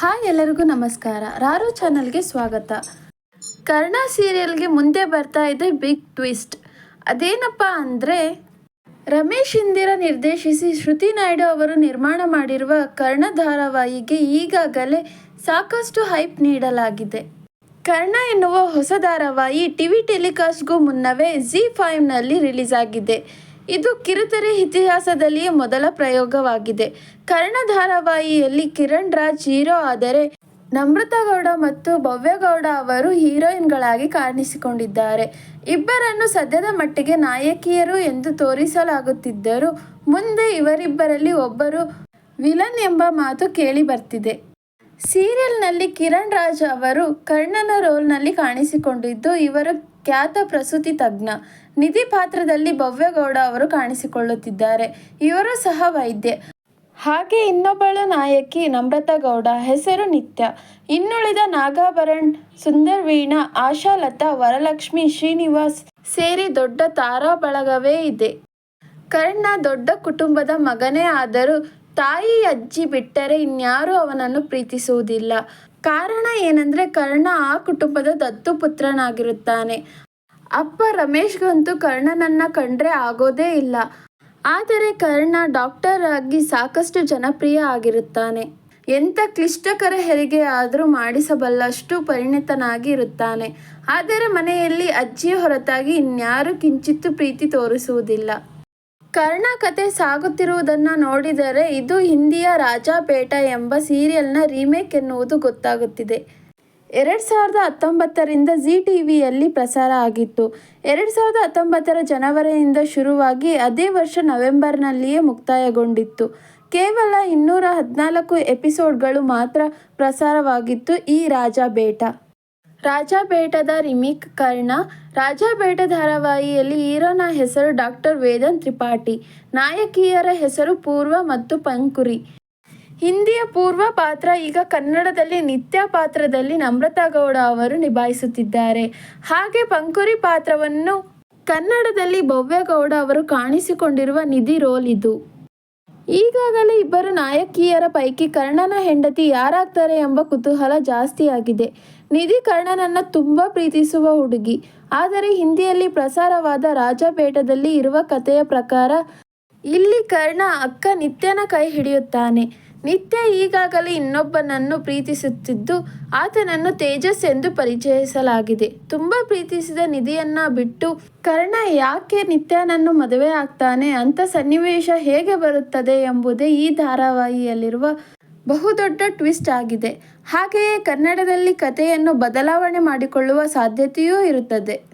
Hi ಎಲ್ಲರಿಗೂ ನಮಸ್ಕಾರ. ರಾರು ಚಾನಲ್ಗೆ ಸ್ವಾಗತ. ಕರ್ಣ ಸೀರಿಯಲ್ಗೆ ಮುಂದೆ ಬರ್ತಾ ಇದೆ ಬಿಗ್ ಟ್ವಿಸ್ಟ್. ಅದೇನಪ್ಪ ಅಂದರೆ, ರಮೇಶ್ ಇಂದಿರಾ ನಿರ್ದೇಶಿಸಿ ಶ್ರುತಿ ನಾಯ್ಡು ಅವರು ನಿರ್ಮಾಣ ಮಾಡಿರುವ ಕರ್ಣ ಧಾರಾವಾಹಿಗೆ ಈಗಾಗಲೇ ಸಾಕಷ್ಟು ಹೈಪ್ ನೀಡಲಾಗಿದೆ. ಕರ್ಣ ಎನ್ನುವ ಹೊಸ ಧಾರಾವಾಹಿ ಟಿವಿ ಟೆಲಿಕಾಸ್ಟ್ಗೂ ಮುನ್ನವೇ ಜಿ ಫೈವ್ನಲ್ಲಿ ರಿಲೀಸ್ ಆಗಿದೆ ಇದು ಕಿರುತೆರೆ ಇತಿಹಾಸದಲ್ಲಿ ಮೊದಲ ಪ್ರಯೋಗವಾಗಿದೆ. ಕರ್ಣ ಧಾರಾವಾಹಿಯಲ್ಲಿ ಕಿರಣ್ ರಾಜ್ ಹೀರೋ ಆದರೆ ನಮ್ರತಾ ಗೌಡ ಮತ್ತು ಭವ್ಯಗೌಡ ಅವರು ಹೀರೋಯಿನ್ಗಳಾಗಿ ಕಾಣಿಸಿಕೊಂಡಿದ್ದಾರೆ. ಇಬ್ಬರನ್ನು ಸದ್ಯದ ಮಟ್ಟಿಗೆ ನಾಯಕಿಯರು ಎಂದು ತೋರಿಸಲಾಗುತ್ತಿದ್ದರು ಮುಂದೆ ಇವರಿಬ್ಬರಲ್ಲಿ ಒಬ್ಬರು ವಿಲನ್ ಎಂಬ ಮಾತು ಕೇಳಿ ಬರ್ತಿದೆ. ಸೀರಿಯಲ್ನಲ್ಲಿ ಕಿರಣ್ ರಾಜ್ ಅವರು ಕರ್ಣನ ರೋಲ್ನಲ್ಲಿ ಕಾಣಿಸಿಕೊಂಡಿದ್ದು, ಇವರು ಖ್ಯಾತ ಪ್ರಸೂತಿ ತಜ್ಞ. ನಿಧಿ ಪಾತ್ರದಲ್ಲಿ ಭವ್ಯಗೌಡ ಅವರು ಕಾಣಿಸಿಕೊಳ್ಳುತ್ತಿದ್ದಾರೆ. ಇವರು ಸಹ ವೈದ್ಯೆ. ಹಾಗೆ ಇನ್ನೊಬ್ಬಳು ನಾಯಕಿ ನಮ್ರತಾ ಗೌಡ, ಹೆಸರು ನಿತ್ಯ. ಇನ್ನುಳಿದ ನಾಗಾಭರಣ್, ಸುಂದರ್ ವೀಣಾ, ಆಶಾಲತಾ, ವರಲಕ್ಷ್ಮಿ, ಶ್ರೀನಿವಾಸ್ ಸೇರಿ ದೊಡ್ಡ ತಾರಾ ಬಳಗವೇ ಇದೆ. ಕರ್ಣ ದೊಡ್ಡ ಕುಟುಂಬದ ಮಗನೇ ಆದರೂ ತಾಯಿ ಅಜ್ಜಿ ಬಿಟ್ಟರೆ ಇನ್ಯಾರೂ ಅವನನ್ನು ಪ್ರೀತಿಸುವುದಿಲ್ಲ. ಕಾರಣ ಏನಂದ್ರೆ ಕರ್ಣ ಆ ಕುಟುಂಬದ ದತ್ತು ಪುತ್ರನಾಗಿರುತ್ತಾನೆ. ಅಪ್ಪ ರಮೇಶ್ಗಂತೂ ಕರ್ಣನನ್ನ ಕಂಡ್ರೆ ಆಗೋದೇ ಇಲ್ಲ. ಆದರೆ ಕರ್ಣ ಡಾಕ್ಟರ್ ಆಗಿ ಸಾಕಷ್ಟು ಜನಪ್ರಿಯ ಆಗಿರುತ್ತಾನೆ. ಎಂಥ ಕ್ಲಿಷ್ಟಕರ ಹೆರಿಗೆ ಆದರೂ ಮಾಡಿಸಬಲ್ಲಷ್ಟು ಪರಿಣಿತನಾಗಿ ಇರುತ್ತಾನೆ. ಆದರೆ ಮನೆಯಲ್ಲಿ ಅಜ್ಜಿಯ ಹೊರತಾಗಿ ಇನ್ಯಾರೂ ಕಿಂಚಿತ್ತು ಪ್ರೀತಿ ತೋರಿಸುವುದಿಲ್ಲ. ಕರ್ಣ ಕತೆ ಸಾಗುತ್ತಿರುವುದನ್ನು ನೋಡಿದರೆ ಇದು ಹಿಂದಿಯ ರಾಜಾಪೇಟ ಎಂಬ ಸೀರಿಯಲ್ನ ರೀಮೇಕ್ ಎನ್ನುವುದು ಗೊತ್ತಾಗುತ್ತಿದೆ. ಎರಡು ಸಾವಿರದ ಹತ್ತೊಂಬತ್ತರಿಂದ ಜಿ ಟಿ ವಿಯಲ್ಲಿ ಪ್ರಸಾರ ಆಗಿತ್ತು. ಎರಡು ಸಾವಿರದ ಹತ್ತೊಂಬತ್ತರ ಜನವರಿಯಿಂದ ಶುರುವಾಗಿ ಅದೇ ವರ್ಷ ನವೆಂಬರ್ನಲ್ಲಿಯೇ ಮುಕ್ತಾಯಗೊಂಡಿತ್ತು. ಕೇವಲ ಇನ್ನೂರ ಹದಿನಾಲ್ಕು ಎಪಿಸೋಡ್ಗಳು ಮಾತ್ರ ಪ್ರಸಾರವಾಗಿತ್ತು ಈ ರಾಜ ಬೇಟ ರಾಜ ಬೇಟದ ರಿಮಿಕ್ ಕರ್ಣ ರಾಜಾಬೇಟ ಧಾರಾವಾಹಿಯಲ್ಲಿ ಹೀರೋನ ಹೆಸರು ಡಾಕ್ಟರ್ ವೇದನ್ ತ್ರಿಪಾಠಿ, ನಾಯಕಿಯರ ಹೆಸರು ಪೂರ್ವ ಮತ್ತು ಪಂಕುರಿ. ಹಿಂದಿಯ ಪೂರ್ವ ಪಾತ್ರ ಈಗ ಕನ್ನಡದಲ್ಲಿ ನಿತ್ಯ ಪಾತ್ರದಲ್ಲಿ ನಮ್ರತಾ ಗೌಡ ಅವರು ನಿಭಾಯಿಸುತ್ತಿದ್ದಾರೆ. ಹಾಗೆ ಪಂಕುರಿ ಪಾತ್ರವನ್ನು ಕನ್ನಡದಲ್ಲಿ ಭವ್ಯಗೌಡ ಅವರು ಕಾಣಿಸಿಕೊಂಡಿರುವ ನಿಧಿ ರೋಲ್ ಇದು. ಈಗಾಗಲೇ ಇಬ್ಬರು ನಾಯಕಿಯರ ಪೈಕಿ ಕರ್ಣನ ಹೆಂಡತಿ ಯಾರಾಗ್ತಾರೆ ಎಂಬ ಕುತೂಹಲ ಜಾಸ್ತಿಯಾಗಿದೆ. ನಿಧಿ ಕರ್ಣನನ್ನ ತುಂಬ ಪ್ರೀತಿಸುವ ಹುಡುಗಿ. ಆದರೆ ಹಿಂದಿಯಲ್ಲಿ ಪ್ರಸಾರವಾದ ರಾಜಪೇಟದಲ್ಲಿ ಇರುವ ಕಥೆಯ ಪ್ರಕಾರ ಇಲ್ಲಿ ಕರ್ಣ ಅಕ್ಕ ನಿತ್ಯನ ಕೈ ಹಿಡಿಯುತ್ತಾನೆ. ನಿತ್ಯ ಈಗಾಗಲೇ ಇನ್ನೊಬ್ಬನನ್ನು ಪ್ರೀತಿಸುತ್ತಿದ್ದು ಆತನನ್ನು ತೇಜಸ್ ಎಂದು ಪರಿಚಯಿಸಲಾಗಿದೆ. ತುಂಬ ಪ್ರೀತಿಸಿದ ನಿಧಿಯನ್ನ ಬಿಟ್ಟು ಕರ್ಣ ಯಾಕೆ ನಿತ್ಯನನ್ನು ಮದುವೆ ಆಗ್ತಾನೆ? ಅಂತ ಸನ್ನಿವೇಶ ಹೇಗೆ ಬರುತ್ತದೆ ಎಂಬುದೇ ಈ ಧಾರಾವಾಹಿಯಲ್ಲಿರುವ ಬಹುದೊಡ್ಡ ಟ್ವಿಸ್ಟ್ ಆಗಿದೆ. ಹಾಗೆಯೇ ಕನ್ನಡದಲ್ಲಿ ಕಥೆಯನ್ನು ಬದಲಾವಣೆ ಮಾಡಿಕೊಳ್ಳುವ ಸಾಧ್ಯತೆಯೂ ಇರುತ್ತದೆ.